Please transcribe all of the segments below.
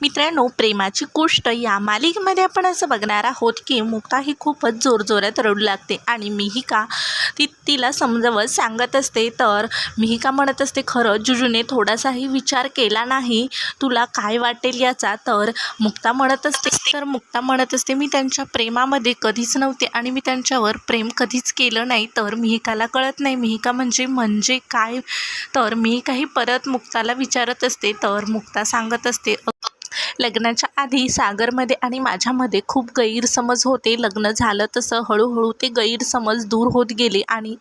मित्रांनो प्रेमाची गोष्ट या मालिकेमध्ये आपण असं बघणार आहोत की मुक्ता ही खूपच जोरजोरात रडू लागते आणि मिहिका ती तिला समजवत सांगत असते तर मिहिका म्हणत असते खरं जुजूने थोडासाही विचार केला नाही तुला काय वाटेल याचा? तर मुक्ता म्हणत असते तर मुक्ता म्हणत असते मी त्यांच्या प्रेमामध्ये कधीच नव्हते आणि मी त्यांच्यावर प्रेम कधीच केलं नाही तर मिहिकाला कळत नाही. मिहिका म्हणजे म्हणजे काय? तर मी काही परत मुक्ताला विचारत असते तर मुक्ता सांगत असते लग्नाच्या आधी सागरमध्ये आणि माझ्यामध्ये खूप गैरसमज होते. लग्न झालं तसं हळूहळू ते गैरसमज दूर होत गेले आणि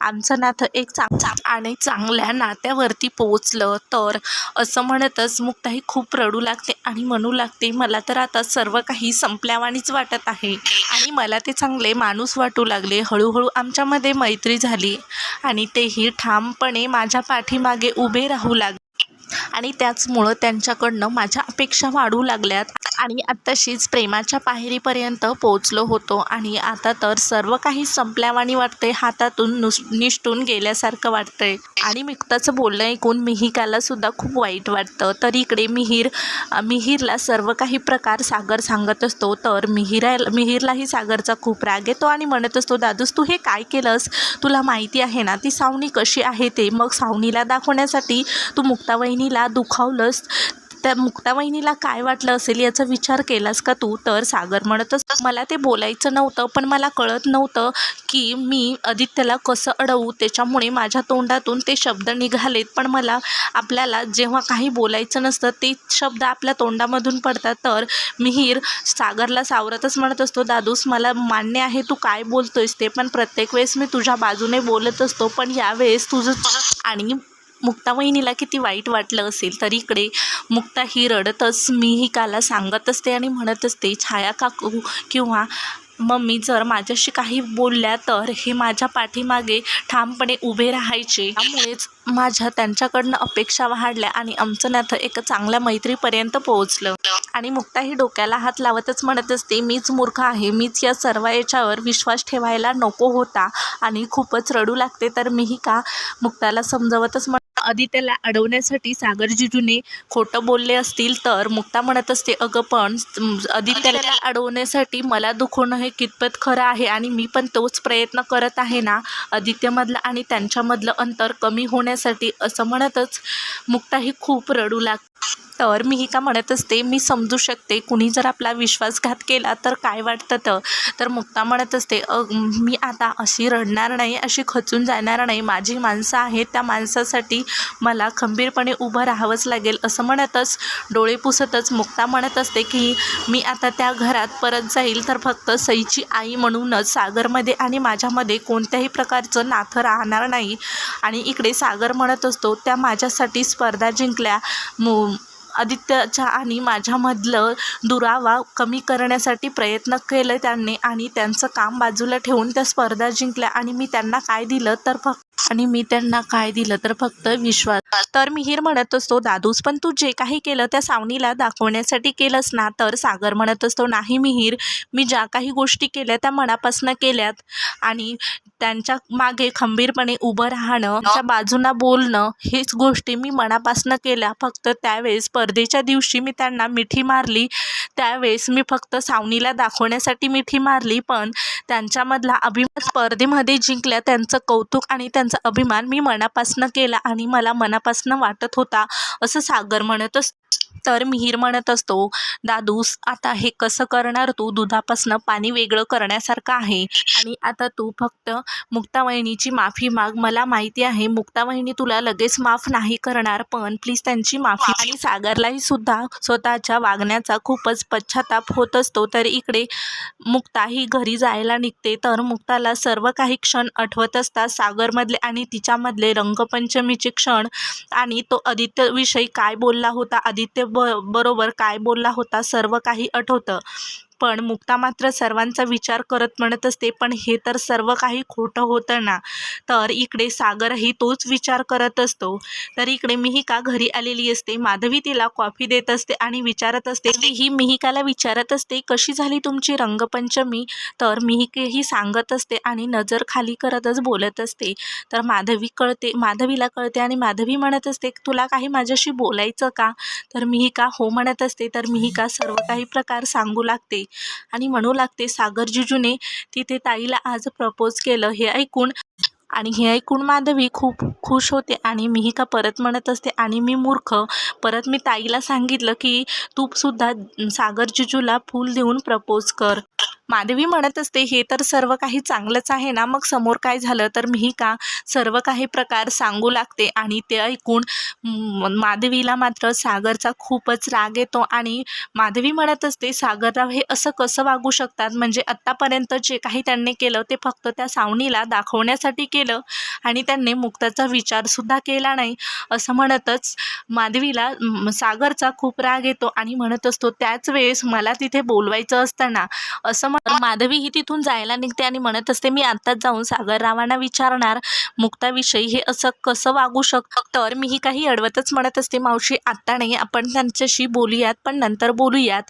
आमचं नातं एक चांग आणि चांगल्या नात्यावरती पोचलं तर असं म्हणतच मुक्ताही खूप रडू लागते आणि म्हणू लागते मला तर आता सर्व काही संपल्यावानीच वाटत आहे आणि मला ते चांगले माणूस वाटू लागले. हळूहळू आमच्यामध्ये मैत्री झाली आणि तेही ठामपणे माझ्या पाठीमागे उभे राहू लागले. आणि त्याचमुळं त्यांच्याकडनं माझ्या अपेक्षा वाढू लागल्यात. आणि आत्ताशीच प्रेमाच्या पायरीपर्यंत पोहोचलो होतो आणि आता तर सर्व काही संपल्यावाणी वाटते हातातून नुस निष्ठून गेल्यासारखं वाटतंय आणि मिक्ताचं बोलणं ऐकून मिहिकाला सुद्धा खूप वाईट वाटतं. तर इकडे मिहीर मिहीरला सर्व काही प्रकार सागर सांगत असतो. तर मिहिरा मिहीरलाही सागरचा खूप राग येतो आणि म्हणत असतो दादूस तू हे काय केलंस? तुला माहिती आहे ना ती सावनी कशी आहे ते? मग सावनीला दाखवण्यासाठी तू मुक्तावहिनीला दुखावलंस त्या मुक्तावहिनीला काय वाटलं असेल याचा विचार केलास का तू? तर सागर म्हणतच मला ते बोलायचं नव्हतं पण मला कळत नव्हतं की मी आदित्यला कसं अडवू. त्याच्यामुळे माझ्या तोंडातून ते शब्द निघालेत. पण मला आपल्याला जेव्हा काही बोलायचं नसतं ते शब्द आपल्या तोंडामधून पडतात. तर मिहीर सागरला सावरतच म्हणत असतो दादूस मला मान्य आहे तू काय बोलतोयस ते पण प्रत्येक वेळेस मी तुझ्या बाजूने बोलत असतो. पण यावेळेस तुझं आणि मुक्ता वहिनीला किती वाईट वाटलं असेल तर इकडे मुक्ता ही रडतच काला सांगत असते आणि म्हणत असते छाया काकू किंवा मम्मी जर माझ्याशी काही बोलल्या तर हे माझ्या पाठीमागे ठामपणे उभे राहायचे त्यामुळेच माझ्या त्यांच्याकडनं अपेक्षा वाढल्या आणि आमचं नातं एक चांगल्या मैत्रीपर्यंत पोहोचलं. आणि मुक्ता ही डोक्याला हात लावतच म्हणत असते मीच मूर्ख आहे मीच या सर्व याच्यावर विश्वास ठेवायला नको होता आणि खूपच रडू लागते तर मीही का मुक्ताला समजवतच म्हण आदित्यला अडवण्यासाठी सागर जिजूने खोटं बोलले असतील तर मुक्ता म्हणत असते अगं पण आदित्यला अडवण्यासाठी मला दुखवणं हे कितपत खरं आहे आणि मी पण तोच प्रयत्न करत आहे ना? आदित्यमधलं आणि त्यांच्यामधलं अंतर कमी होण्यासाठी असं म्हणतच मुक्ता ही खूप रडू लाग तर मी ही का म्हणत असते मी समजू शकते. कुणी जर आपला विश्वासघात केला तर काय वाटतं? तर तर मुक्ता म्हणत असते मी आता अशी रडणार नाही अशी खचून जाणार नाही. माझी माणसं आहेत त्या माणसासाठी मला खंबीरपणे उभं राहावंच लागेल. असं म्हणतच डोळे पुसतच मुक्ता म्हणत असते की मी आता त्या घरात परत जाईल. तर फक्त सईची आई म्हणूनच सागरमध्ये आणि माझ्यामध्ये कोणत्याही प्रकारचं नाथं राहणार नाही. आणि इकडे सागर म्हणत असतो त्या माझ्यासाठी स्पर्धा जिंकल्या. मु आदित्यच्या आणि माझ्यामधलं दुरावा कमी करण्यासाठी प्रयत्न केले त्यांनी आणि त्यांचं काम बाजूला ठेवून त्या स्पर्धा जिंकल्या आणि मी त्यांना काय दिलं तर फक्त आणि मी त्यांना काय दिलं तर फक्त विश्वास. तर मिहीर म्हणत असतो दादूस पण तू जे काही केलं त्या सावनीला दाखवण्यासाठी केलंस ना तर? सागर म्हणत असतो नाही मिहीर मी ज्या काही गोष्टी केल्या त्या मनापासून केल्यात आणि त्यांच्या मागे खंबीरपणे उभं राहणं त्या बाजूला बोलणं हेच गोष्टी मी मनापासून केल्या. फक्त त्यावेळेस स्पर्धेच्या दिवशी मी त्यांना मिठी मारली. त्यावेळेस मी फक्त सावनीला दाखवण्यासाठी मिठी मारली पण त्यांच्यामधला अभिमान स्पर्धेमध्ये जिंकल्या. त्यांचं कौतुक आणि त्यांचं अभिमान मी मनापासून केला आणि मला मनापासून वाटत होता असं सागर म्हणतच तर मिहीर म्हणत असतो दादूस आता हे कसं करणार तू? दुधापासनं पाणी वेगळं करण्यासारखं आहे. आणि आता तू फक्त मुक्तावहिनीची माफी माग. मला माहिती आहे मुक्तावहिनी तुला लगेच माफ नाही करणार पण प्लीज त्यांची माफी आणि सागरलाही सुद्धा स्वतःच्या वागण्याचा खूपच पश्चाताप होत असतो. तर इकडे मुक्ता ही घरी जायला निघते. तर मुक्ताला सर्व काही क्षण आठवत असतात. सागरमधले आणि तिच्यामधले रंगपंचमीचे क्षण आणि तो आदित्यविषयी काय बोलला होता? आदित्य ब बरोबर काय बोलला होता सर्व काही आठवतं. पण मुक्ता मात्र सर्वांचा विचार करत म्हणत असते पण हे तर सर्व काही खोटं होतं ना? तर इकडे सागरही तोच विचार करत असतो. तर इकडे मिहिका घरी आलेली असते. माधवी तिला कॉफी देत असते आणि विचारत असते ही मिहिकाला विचारत असते कशी झाली तुमची रंगपंचमी? तर मिहिकेही सांगत असते आणि नजर खाली करतच बोलत असते. तर माधवी कळते माधवीला कळते आणि माधवी म्हणत असते तुला काही माझ्याशी बोलायचं का? तर मिहिका हो म्हणत असते. तर मिहिका सर्व काही प्रकार सांगू लागते. आणि म्हणू लागते सागर जिजूने तिथे ताईला आज प्रपोज केलं. हे ऐकून आणि हे ऐकून माधवी खूप खुश होते आणि मिहिका परत म्हणत असते आणि मी मूर्ख. परत मी ताईला सांगितलं की तू सुद्धा सागर जिजूला फूल देऊन प्रपोज कर. माधवी म्हणत असते हे तर सर्व काही चांगलंच आहे ना मग समोर काय झालं? तर मिहिका सर्व काही प्रकार सांगू लागते? आणि ते ऐकून माधवीला मात्र सागरचा खूपच राग येतो आणि माधवी म्हणत असते सागरराव हे असं कसं वागू शकतात? म्हणजे आत्तापर्यंत जे काही त्यांनी केलं ते फक्त त्या सावणीला दाखवण्यासाठी केलं आणि त्यांनी मुक्ताचा विचारसुद्धा केला नाही. असं म्हणतच माधवीला सागरचा खूप राग येतो आणि म्हणत असतो त्याच वेळेस मला तिथे बोलवायचं असताना असं माधवी ही तिथून जायला निघते आणि म्हणत असते मी आत्ताच जाऊन सागररावांना विचारणार मुक्ताविषयी हे असं कसं वागू शकतं? तर मी ही काही अडवतच म्हणत असते मावशी आत्ता नाही आपण त्यांच्याशी बोलूयात पण नंतर बोलूयात.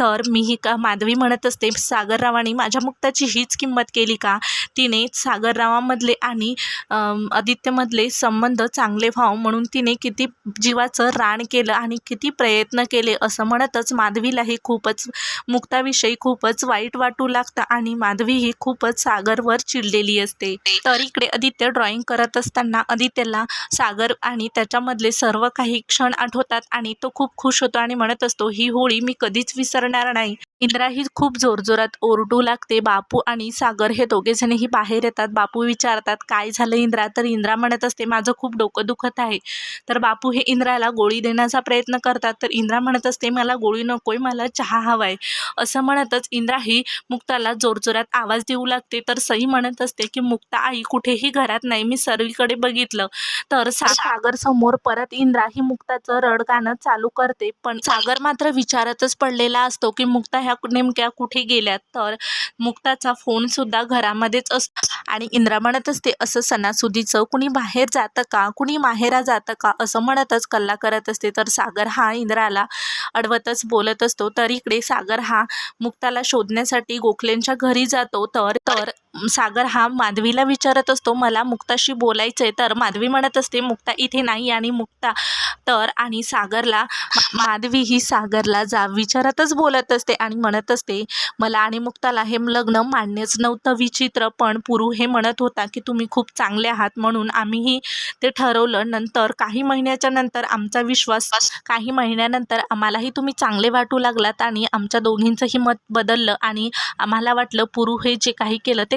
तर मी ही का माधवी म्हणत असते सागररावांनी माझ्या मुक्ताची हीच किंमत केली का? तिने सागररावांमधले आणि आदित्यमधले संबंध चांगले व्हावं म्हणून तिने किती जीवाचं रान केलं आणि किती प्रयत्न केले असं म्हणतच माधवीलाही खूपच मुक्ताविषयी खूपच वाईट वाटू लागतं आणि माधवी ही खूपच सागरवर चिडलेली असते. तर इकडे आदित्य ड्रॉइंग करत असताना आदित्यला सागर आणि त्याच्यामधले सर्व काही क्षण आठवतात आणि तो खूप खुश होतो आणि म्हणत असतो ही होळी मी कधीच विसरणार नाही. इंद्रा ही खूप जोरजोरात ओरडू लागते. बापू आणि सागर हे दोघेजणही बाहेर येतात. बापू विचारतात काय झालं इंद्रा? तर इंद्रा म्हणत असते माझं खूप डोकं दुखत आहे. तर बापू हे इंद्राला गोळी देण्याचा प्रयत्न करतात. तर इंद्रा म्हणत असते मला गोळी नकोय मला चहा हवाय. असं म्हणतच इंद्रा ही मुक्ताला जोरजोरात आवाज देऊ लागते. तर सई म्हणत असते की मुक्ता आई कुठेही घरात नाही. मी सर्वीकडे बघितलं. तर सा सागर समोर परत इंद्रा ही मुक्ताचं रडगाणं चालू करते. पण सागर मात्र विचारतच पडलेला असतो की मुक्ता ह्या नेमक्या कुठे गेल्यात तर मुक्ताचा फोन सुद्धा घरामध्येच असतो आणि इंद्रा म्हणत असते असं सणासुदीचं कुणी बाहेर जातं का? कुणी माहेरा जातं का? असं म्हणतच कल्ला करत असते. तर सागर हा इंद्राला अडवतच बोलत असतो. तर इकडे सागर हा मुक्ताला शोधण्यासाठी गोखलेंच्या घरी जातो. तर तर सागर हा माधवीला विचारत असतो मला मुक्ताशी बोलायचं आहे तर माधवी म्हणत असते मुक्ता इथे नाही आणि मुक्ता तर आणि सागरला माधवी ही सागरला जा. विचारतच बोलत असते आणि म्हणत असते मला आणि मुक्ताला हे लग्न मान्यच नव्हतं विचित्र पण पुरू हे म्हणत होता की तुम्ही खूप चांगले आहात म्हणून आम्हीही ते ठरवलं. नंतर काही महिन्याच्या नंतर आमचा विश्वास काही महिन्यानंतर आम्हालाही तुम्ही चांगले वाटू लागलात आणि आमच्या दोघींचंही मत बदललं आणि आम्हाला वाटलं पुरू हे जे काही केलं ते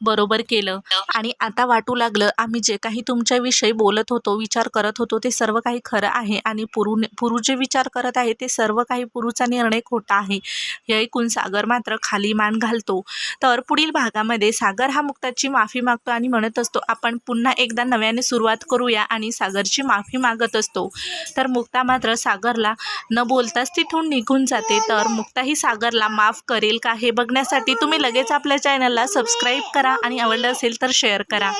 बरोबर केलं. आणि आता वाटू लागलं आम्ही जे काही तुमच्याविषयी बोलत होतो विचार करत होतो ते सर्व काही खरं आहे. आणि पुरू पुरू जे विचार करत आहे ते सर्व काही पुरूचा निर्णय खोटा आहे. हे ऐकून सागर मात्र खाली मान घालतो. तर पुढील भागामध्ये सागर हा मुक्ताची माफी मागतो आणि म्हणत असतो आपण पुन्हा एकदा नव्याने सुरुवात करूया आणि सागरची माफी मागत असतो. तर मुक्ता मात्र सागरला न बोलताच तिथून निघून जाते. तर मुक्ताही सागरला माफ करेल का हे बघण्यासाठी तुम्ही लगेच आपल्या चॅनलला सबस्क्राईब करा आणि आवडलं असेल तर शेअर करा.